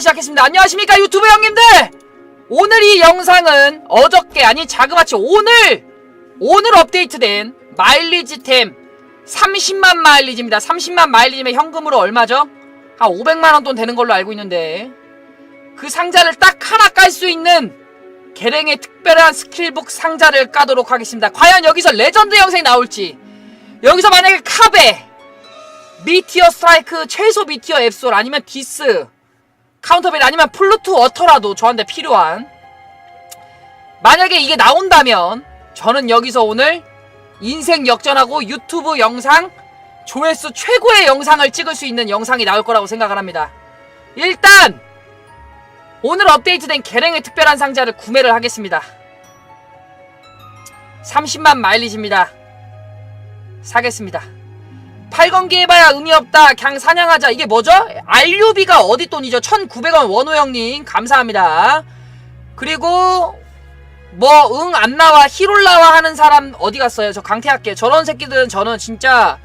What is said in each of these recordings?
시작했습니다. 안녕하십니까 유튜브 형님들! 오늘 이 영상은 어저께 아니 자그마치 오늘 오늘 업데이트된 마일리지템 30만 마일리지입니다. 30만 마일리지면 현금으로 얼마죠? 한 500만원 돈 되는 걸로 알고 있는데 그 상자를 딱 하나 깔 수 있는 계랭의 특별한 스킬북 상자를 까도록 하겠습니다. 과연 여기서 레전드 영상이 나올지 여기서 만약에 카베 미티어 스트라이크 최소 미티어 앱솔 아니면 디스 카운터벨 아니면 플루트 워터라도 저한테 필요한 만약에 이게 나온다면 저는 여기서 오늘 인생 역전하고 유튜브 영상 조회수 최고의 영상을 찍을 수 있는 영상이 나올 거라고 생각을 합니다. 일단 오늘 업데이트된 계랭의 특별한 상자를 구매를 하겠습니다. 30만 마일리지입니다. 사겠습니다. 8건기 해봐야 의미 없다. 그냥 사냥하자. 이게 뭐죠? RUB가 어디 돈이죠? 1900원 원호 형님. 감사합니다. 그리고 뭐 응 안 나와 히롤라와 하는 사람 어디 갔어요? 저 강퇴할게요. 저런 새끼들은 저는 진짜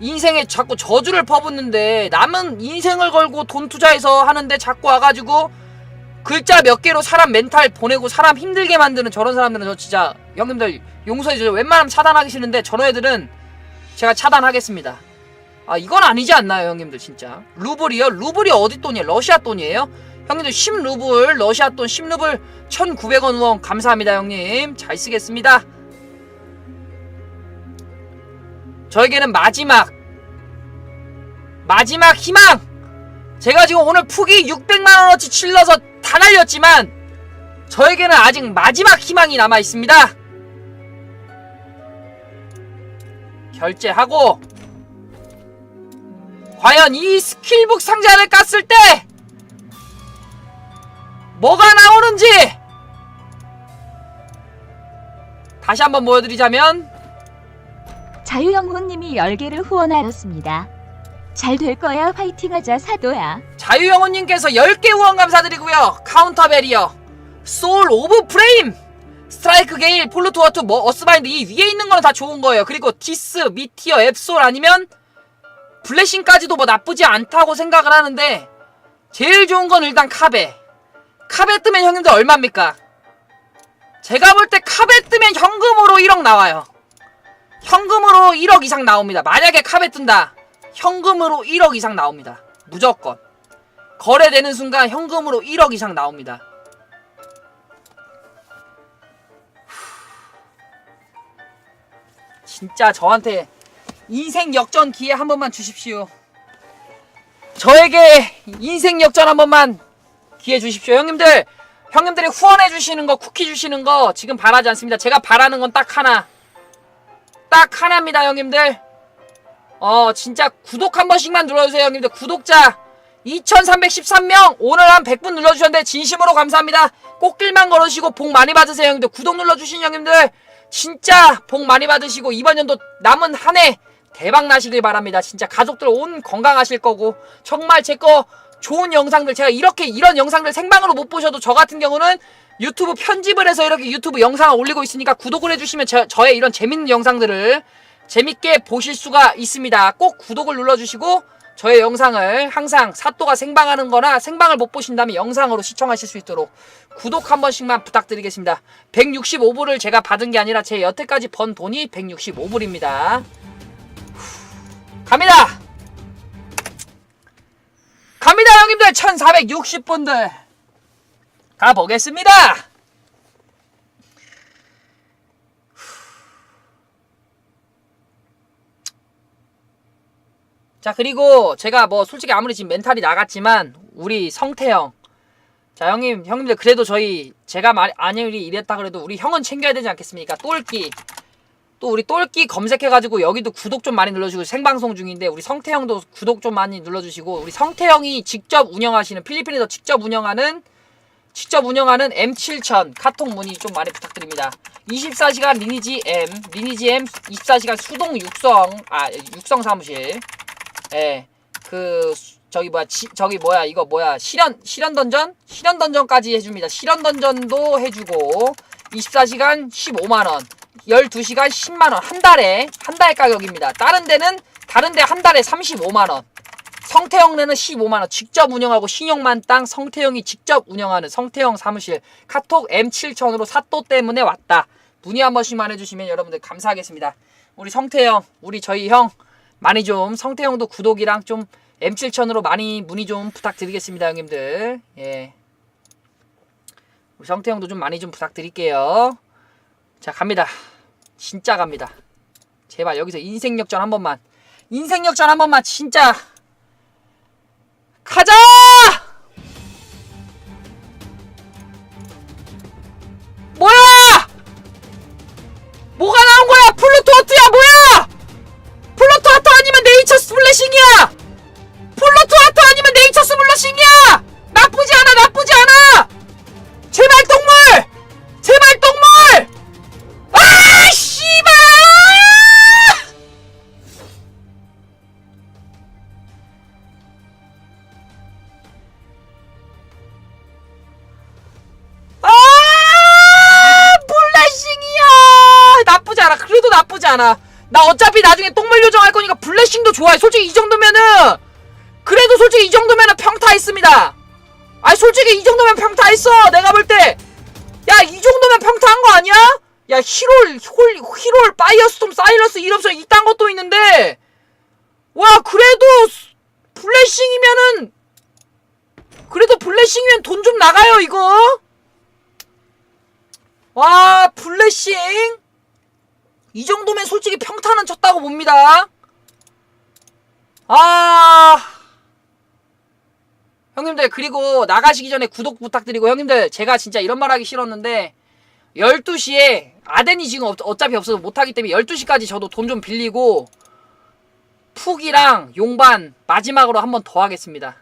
인생에 자꾸 저주를 퍼붓는데 남은 인생을 걸고 돈 투자해서 하는데 자꾸 와가지고 글자 몇 개로 사람 멘탈 보내고 사람 힘들게 만드는 저런 사람들은 저 진짜 형님들 용서해주세요. 웬만하면 차단하기 싫은데 저런 애들은 제가 차단하겠습니다. 아 이건 아니지 않나요 형님들 진짜 루블이요? 루블이 어디 돈이에요? 러시아 돈이에요? 형님들 10루블 러시아 돈 10루블 1900원 원 감사합니다 형님 잘 쓰겠습니다 저에게는 마지막 마지막 희망 제가 지금 오늘 푸기 600만원어치 칠러서 다 날렸지만 저에게는 아직 마지막 희망이 남아 있습니다 결제하고 과연 이 스킬북 상자를 깠을 때 뭐가 나오는지 다시 한번 보여드리자면 자유영혼님이 10개를 후원하였습니다. 잘 될 거야 화이팅하자 사도야. 자유영혼님께서 10개 후원 감사드리고요 카운터벨이요 소울 오브 프레임 스트라이크 게일 폴루토어투 뭐 어스바인드 이 위에 있는 거는 다 좋은 거예요. 그리고 디스 미티어 앱솔 아니면 블레싱까지도 뭐 나쁘지 않다고 생각을 하는데 제일 좋은 건 일단 카베. 카베 뜨면 형님들 얼마입니까? 제가 볼 때 카베 뜨면 현금으로 1억 나와요. 현금으로 1억 이상 나옵니다. 만약에 카베 뜬다 현금으로 1억 이상 나옵니다. 무조건. 거래되는 순간 현금으로 1억 이상 나옵니다 진짜 저한테 인생 역전 기회 한 번만 주십시오. 저에게 인생 역전 한 번만 기회 주십시오. 형님들, 형님들이 후원해 주시는 거, 쿠키 주시는 거 지금 바라지 않습니다. 제가 바라는 건 딱 하나. 딱 하나입니다, 형님들. 어, 진짜 구독 한 번씩만 눌러주세요, 형님들. 구독자 2313명 오늘 한 100분 눌러주셨는데 진심으로 감사합니다. 꽃길만 걸으시고 복 많이 받으세요, 형님들. 구독 눌러주신 형님들 진짜 복 많이 받으시고 이번 연도 남은 한 해 대박 나시길 바랍니다. 진짜 가족들 온 건강하실 거고 정말 제 거 좋은 영상들 제가 이렇게 이런 영상들 생방으로 못 보셔도 저 같은 경우는 유튜브 편집을 해서 이렇게 유튜브 영상을 올리고 있으니까 구독을 해주시면 저, 저의 이런 재밌는 영상들을 재밌게 보실 수가 있습니다. 꼭 구독을 눌러주시고 저의 영상을 항상 사또가 생방하는 거나 생방을 못 보신다면 영상으로 시청하실 수 있도록 구독 한 번씩만 부탁드리겠습니다. 165불을 제가 받은 게 아니라 제 여태까지 번 돈이 165불입니다. 갑니다! 갑니다, 형님들! 1460분들! 가보겠습니다! 자, 그리고 제가 뭐 솔직히 아무리 지금 멘탈이 나갔지만, 우리 성태형. 자, 형님, 형님들 그래도 저희, 제가 말, 아니리 이랬다 그래도 우리 형은 챙겨야 되지 않겠습니까? 똘끼. 또 우리 똘끼 검색해가지고 여기도 구독 좀 많이 눌러주고 생방송 중인데 우리 성태형도 구독 좀 많이 눌러주시고 우리 성태형이 직접 운영하시는 필리핀에서 직접 운영하는 직접 운영하는 M7000 카톡 문의 좀 많이 부탁드립니다. 24시간 리니지 M 리니지 M 24시간 수동 육성 아 육성 사무실 예. 그 저기 뭐야 지, 저기 뭐야 이거 뭐야 실현 실현 던전? 실현 던전까지 해줍니다. 실현 던전도 해주고 24시간 15만 원 12시간 10만원 한 달에 한 달 가격입니다. 다른 데는 다른 데 한 달에 35만원. 성태형네는 15만원. 직접 운영하고 신용만 땅 성태형이 직접 운영하는 성태형 사무실. 카톡 M7000으로 사또 때문에 왔다. 문의 한 번씩만 해주시면 여러분들 감사하겠습니다. 우리 성태형 우리 저희 형 많이 좀 성태형도 구독이랑 좀 M7000으로 많이 문의 좀 부탁드리겠습니다 형님들. 예. 우리 성태형도 좀 많이 좀 부탁드릴게요. 자 갑니다. 진짜 갑니다. 제발 여기서 인생 역전 한 번만. 인생 역전 한 번만 진짜. 가자! 않아. 그래도 나쁘지 않아. 나 어차피 나중에 똥물 요정할 거니까 블레싱도 좋아해. 솔직히 이 정도면은 그래도 솔직히 이 정도면은 평타 있습니다. 아니 솔직히 이 정도면 평타 있어. 내가 볼 때. 야 이 정도면 평타 한 거 아니야? 야 히롤 홀 히롤 파이어스톰 사이러스 이럽션 이딴 것도 있는데. 와 그래도 블레싱이면은 그래도 블레싱이면 돈 좀 나가요 이거. 와 블레싱 이 정도면 솔직히 평타는 쳤다고 봅니다. 아. 형님들 그리고 나가시기 전에 구독 부탁드리고 형님들 제가 진짜 이런 말 하기 싫었는데 12시에 아덴이 지금 어- 어차피 없어서 못하기 때문에 12시까지 저도 돈 좀 빌리고 푹이랑 용반 마지막으로 한 번 더 하겠습니다.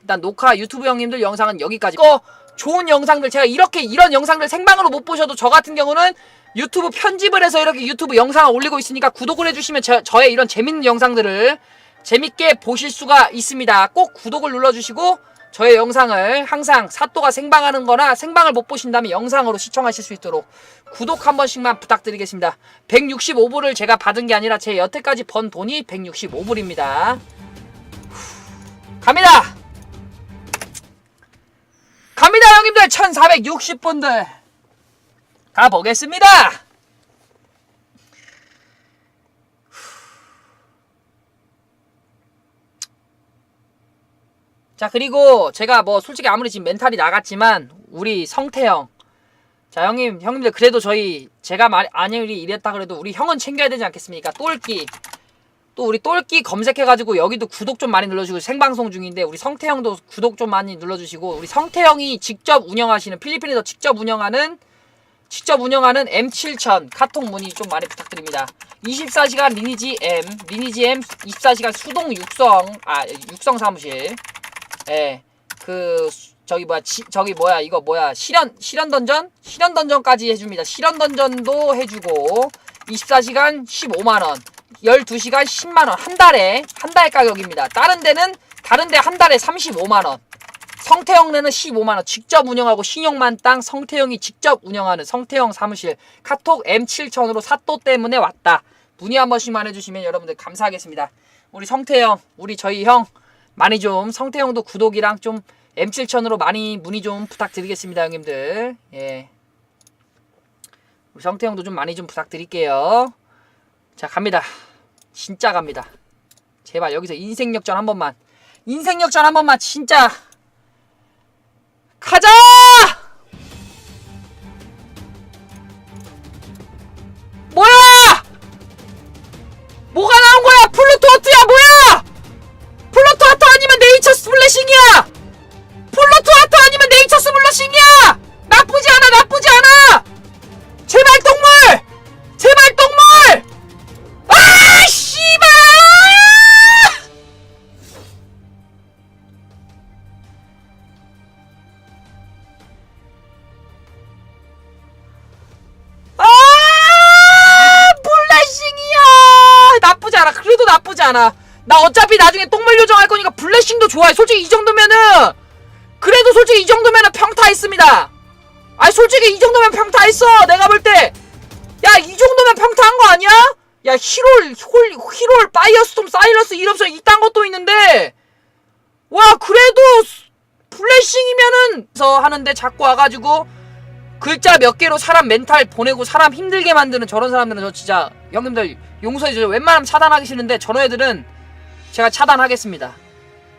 일단 녹화 유튜브 형님들 영상은 여기까지. 이거 좋은 영상들. 제가 이렇게 이런 영상들 생방으로 못 보셔도 저 같은 경우는 유튜브 편집을 해서 이렇게 유튜브 영상을 올리고 있으니까 구독을 해주시면 저, 저의 이런 재밌는 영상들을 재밌게 보실 수가 있습니다. 꼭 구독을 눌러주시고 저의 영상을 항상 사또가 생방하는 거나 생방을 못 보신다면 영상으로 시청하실 수 있도록 구독 한 번씩만 부탁드리겠습니다. 165불을 제가 받은 게 아니라 제 여태까지 번 돈이 165불입니다. 갑니다! 갑니다 형님들 1460분들 가보겠습니다! 자 그리고 제가 뭐 솔직히 아무리 지금 멘탈이 나갔지만 우리 성태형. 자 형님 형님들 그래도 저희 제가 말 아니리 이랬다 그래도 우리 형은 챙겨야 되지 않겠습니까? 똘끼. 또 우리 똘끼 검색해가지고 여기도 구독 좀 많이 눌러주고 생방송 중인데 우리 성태형도 구독 좀 많이 눌러주시고 우리 성태형이 직접 운영하시는 필리핀에서 직접 운영하는 직접 운영하는 M7000 카톡 문의 좀 많이 부탁드립니다. 24시간 리니지 M 리니지 M 24시간 수동 육성 아 육성 사무실 예 그 저기 뭐야 지, 저기 뭐야 이거 뭐야 실현 실현 던전 실현 던전까지 해줍니다. 실현 던전도 해주고 24시간 15만 원 12시간 10만 원 한 달에 한 달 가격입니다. 다른 데는 다른 데 한 달에 35만 원. 성태형네는 15만 원 직접 운영하고 신용만 땅 성태형이 직접 운영하는 성태형 사무실 카톡 M7000으로 사또 때문에 왔다. 문의 한 번씩만 해주시면 여러분들 감사하겠습니다. 우리 성태형, 우리 저희 형 많이 좀 성태형도 구독이랑 좀 M7000으로 많이 문의 좀 부탁드리겠습니다, 형님들. 예. 우리 성태형도 좀 많이 좀 부탁드릴게요. 자 갑니다 진짜 갑니다 제발 여기서 인생 역전 한 번만 인생 역전 한 번만 진짜 가자! 뭐야! 뭐가 나온 거야? 플루토 하트야 뭐야? 플루토 하트 아니면 네이처 스플래싱이야 않아. 나 어차피 나중에 똥물 요정할 거니까 블레싱도 좋아해. 솔직히 이 정도면은 그래도 솔직히 이 정도면은 평타 있습니다. 아니 솔직히 이 정도면 평타 있어. 내가 볼 때. 야 이 정도면 평타 한 거 아니야? 야 히롤 홀 히롤 파이어스톰 사이러스 이럽션 이딴 것도 있는데. 와 그래도 플래싱이면은 서 하는데 자꾸 와가지고 글자 몇 개로 사람 멘탈 보내고 사람 힘들게 만드는 저런 사람들은 저 진짜 형님들 용서해 주세요. 웬만하면 차단하기 싫은데 저런 애들은 제가 차단하겠습니다.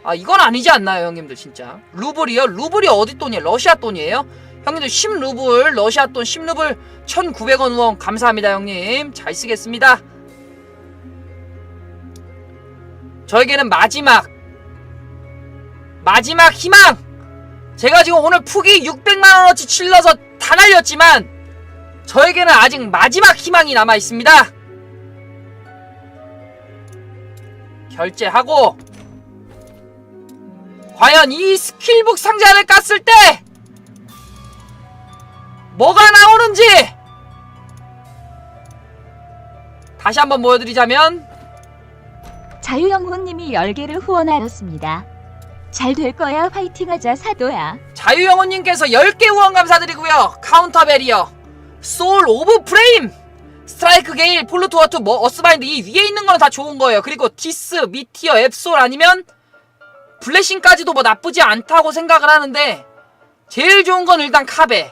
아 이건 아니지 않나요 형님들 진짜? 루블이요? 루블이 어디 돈이에요? 러시아 돈이에요? 형님들 10루블 러시아 돈 10루블 1900원 후원 감사합니다 형님. 잘 쓰겠습니다. 저에게는 마지막 마지막 희망! 제가 지금 오늘 푸기 600만원어치 칠러서 다 날렸지만 저에게는 아직 마지막 희망이 남아 있습니다 결제하고 과연 이 스킬북 상자를 깠을 때 뭐가 나오는지 다시 한번 보여드리자면 자유영혼님이 10개를 후원하였습니다. 잘 될 거야 화이팅하자 사도야. 자유영혼님께서 10개 후원 감사드리고요 카운터 베리어 소울 오브 프레임 스트라이크 게일 폴루토어투 뭐 어스바인드 이 위에 있는 건다 좋은 거예요. 그리고 디스 미티어 앱솔 아니면 블레싱까지도 뭐 나쁘지 않다고 생각을 하는데 제일 좋은 건 일단 카베.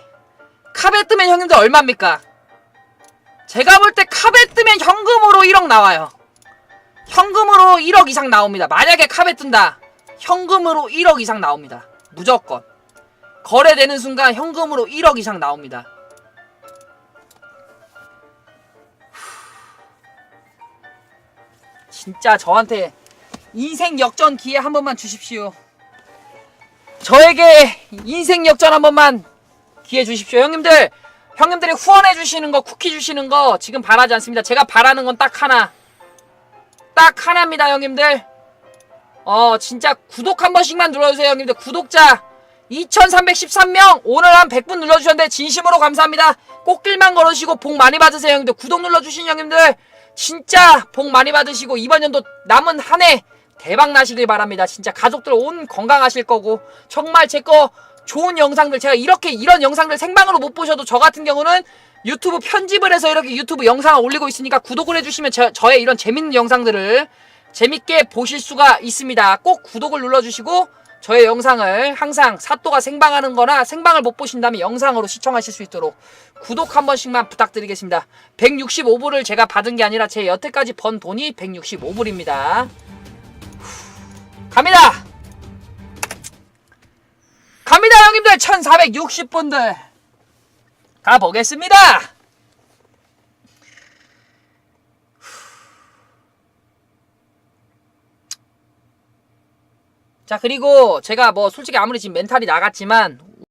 카베 뜨면 형님들 얼마입니까? 제가 볼 때 카베 뜨면 현금으로 1억 나와요. 현금으로 1억 이상 나옵니다. 만약에 카베 뜬다 현금으로 1억 이상 나옵니다. 무조건. 거래되는 순간 현금으로 1억 이상 나옵니다. 진짜 저한테 인생 역전 기회 한 번만 주십시오. 저에게 인생 역전 한 번만 기회 주십시오. 형님들, 형님들이 후원해 주시는 거, 쿠키 주시는 거 지금 바라지 않습니다. 제가 바라는 건 딱 하나. 딱 하나입니다, 형님들. 어, 진짜 구독 한 번씩만 눌러주세요, 형님들. 구독자 2313명 오늘 한 100분 눌러주셨는데 진심으로 감사합니다 꽃길만 걸으시고 복 많이 받으세요 형님들 구독 눌러주신 형님들 진짜 복 많이 받으시고 이번 연도 남은 한 해 대박 나시길 바랍니다. 진짜 가족들 온 건강하실 거고 정말 제 거 좋은 영상들 제가 이렇게 이런 영상들 생방으로 못 보셔도 저 같은 경우는 유튜브 편집을 해서 이렇게 유튜브 영상을 올리고 있으니까 구독을 해주시면 저, 저의 이런 재밌는 영상들을 재밌게 보실 수가 있습니다. 꼭 구독을 눌러주시고 저의 영상을 항상 사또가 생방하는 거나 생방을 못 보신다면 영상으로 시청하실 수 있도록 구독 한 번씩만 부탁드리겠습니다. 165불을 제가 받은 게 아니라 제 여태까지 번 돈이 165불입니다. 갑니다! 갑니다, 형님들! 1460분들! 가보겠습니다! 자 그리고 제가 뭐 솔직히 아무리 지금 멘탈이 나갔지만